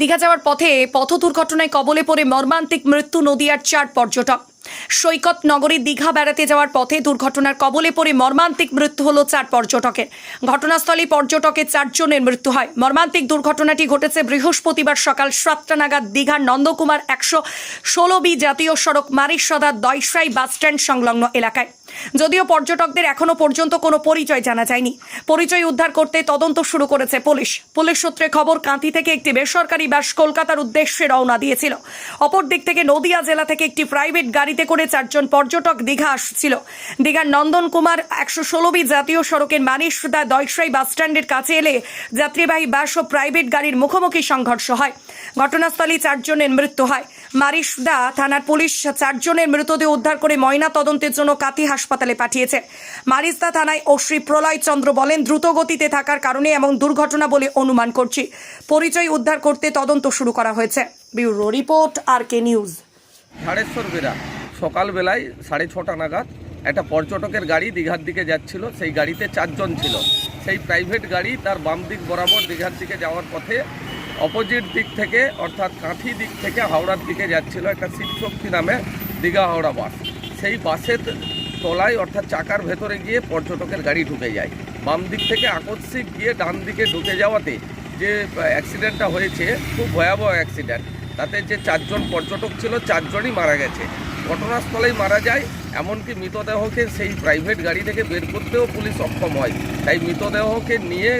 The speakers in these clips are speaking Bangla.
দীঘা যাওয়ার পথে পথ দুর্ঘটনায় কবলে পড়ে মর্মান্তিক মৃত্যু নদিয়ার চার পর্যটক। সৈকত নগরী দীঘা বেড়াতে যাওয়ার পথে দুর্ঘটনার কবলে পড়ে মর্মান্তিক মৃত্যু হলো চার পর্যটকের। ঘটনাস্থলে পর্যটকের চারজনের মৃত্যু হয়। মর্মান্তিক দুর্ঘটনাটি ঘটেছে বৃহস্পতিবার সকাল সাতটা নাগাদ দীঘার নন্দকুমার একশো ষোলো বি জাতীয় সড়ক মারিসদা দয়সাই বাসস্ট্যান্ড সংলগ্ন এলাকায়। যদিও পর্যটকদের এখনও পর্যন্ত কোনো পরিচয় জানা যায়নি। পরিচয় উদ্ধার করতে তদন্ত শুরু করেছে পুলিশ। পুলিশ সূত্রে খবর, কাঁথি থেকে একটি বেসরকারি বাস কলকাতার উদ্দেশ্যে রওনা দিয়েছিল। অপর দিক থেকে নদিয়া জেলা থেকে একটি প্রাইভেট গাড়িতে করে চারজন পর্যটক দীঘা আসছিল। দীঘার নন্দন কুমার একশো ষোলোবি জাতীয় সড়কের মানিসদা দয়সাই বাসস্ট্যান্ডের কাছে এলে যাত্রীবাহী বাস ও প্রাইভেট গাড়ির মুখোমুখি সংঘর্ষ হয়। ঘটনাস্থলেই চারজনের মৃত্যু হয়। মারিসদা থানার পুলিশ চারজনের মৃতদেহ উদ্ধার করে ময়না তদন্তের জন্য কাতি হাসপাতালে পাঠিয়েছে। মারিস্তা থানায় শ্রী প্রলয় চন্দ্র বলেন দ্রুত গতিতে থাকার কারণে এমন দুর্ঘটনা বলে অনুমান করছি। পরিচয় উদ্ধার করতে তদন্ত শুরু করা হয়েছে। Bureau report R K news Jhareswar Bera সকালবেলায় সাড়ে ছটা নাগাদ একটা পর্যটকের গাড়ি দীঘার দিকে যাচ্ছিল। সেই গাড়িতে চারজন ছিল। সেই প্রাইভেট গাড়ি তার বাম দিক বরাবর দীঘার দিকে যাওয়ার পথে অপোজিট দিক থেকে, অর্থাৎ কাঁথি দিক থেকে হাওড়ার দিকে যাচ্ছিল একটা শিবশক্তি নামে দীঘা হাওড়া বাস। সেই বাসের তলায় অর্থাৎ চাকার ভেতরে গিয়ে পর্যটকের গাড়ি ঢুকে যায়। বাম দিক থেকে আকস্মিক গিয়ে ডান দিকে ঢুকে যাওয়াতে যে অ্যাক্সিডেন্টটা হয়েছে, খুব ভয়াবহ অ্যাক্সিডেন্ট। তাতে যে চারজন পর্যটক ছিল, চারজনই মারা গেছে। ঘটনাস্থলেই মারা যায়, এমনকি মৃতদেহকে সেই প্রাইভেট গাড়ি থেকে বের করতেও পুলিশ সক্ষম হয়। তাই মৃতদেহকে নিয়ে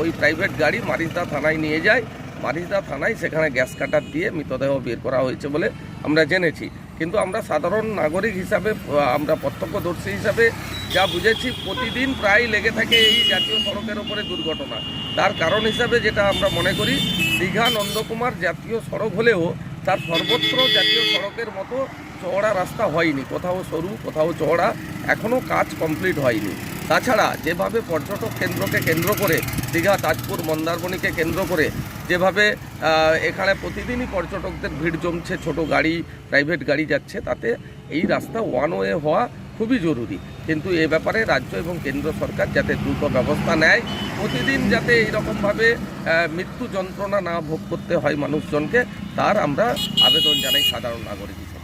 ওই প্রাইভেট গাড়ি মারিসদা থানায় নিয়ে যায়। মারিসদা থানায় সেখানে গ্যাস কাটার দিয়ে মৃতদেহ বের করা হয়েছে বলে আমরা জেনেছি। কিন্তু আমরা সাধারণ নাগরিক হিসাবে আমরা প্রত্যক্ষদর্শী হিসাবে যা বুঝেছি, প্রতিদিন প্রায় লেগে থাকে এই জাতীয় সড়কের ওপরে দুর্ঘটনা। তার কারণ হিসাবে যেটা আমরা মনে করি, দীঘা নন্দকুমার জাতীয় সড়ক হলেও তার সর্বত্র জাতীয় সড়কের মতো চওড়া রাস্তা হয়নি। কোথাও সরু, কোথাও চওড়া এখনও কাজ কমপ্লিট হয়নি। তাছাড়া যেভাবে পর্যটক কেন্দ্রকে কেন্দ্র করে, দীঘা, তাজপুর, মন্দারমণিকে কেন্দ্র করে যেভাবে এখানে প্রতিদিনই পর্যটকদের ভিড় জমছে, ছোট গাড়ি প্রাইভেট গাড়ি যাচ্ছে, তাতে এই রাস্তা ওয়ান ওয়ে হওয়া খুবই জরুরি। কিন্তু এ ব্যাপারে রাজ্য এবং কেন্দ্র সরকার যাতে দ্রুত ব্যবস্থা নেয়, প্রতিদিন যাতে এইরকমভাবে মৃত্যু যন্ত্রণা না ভোগ করতে হয় মানুষজনকে, তার আমরা আবেদন জানাই সাধারণ নাগরিক হিসেবে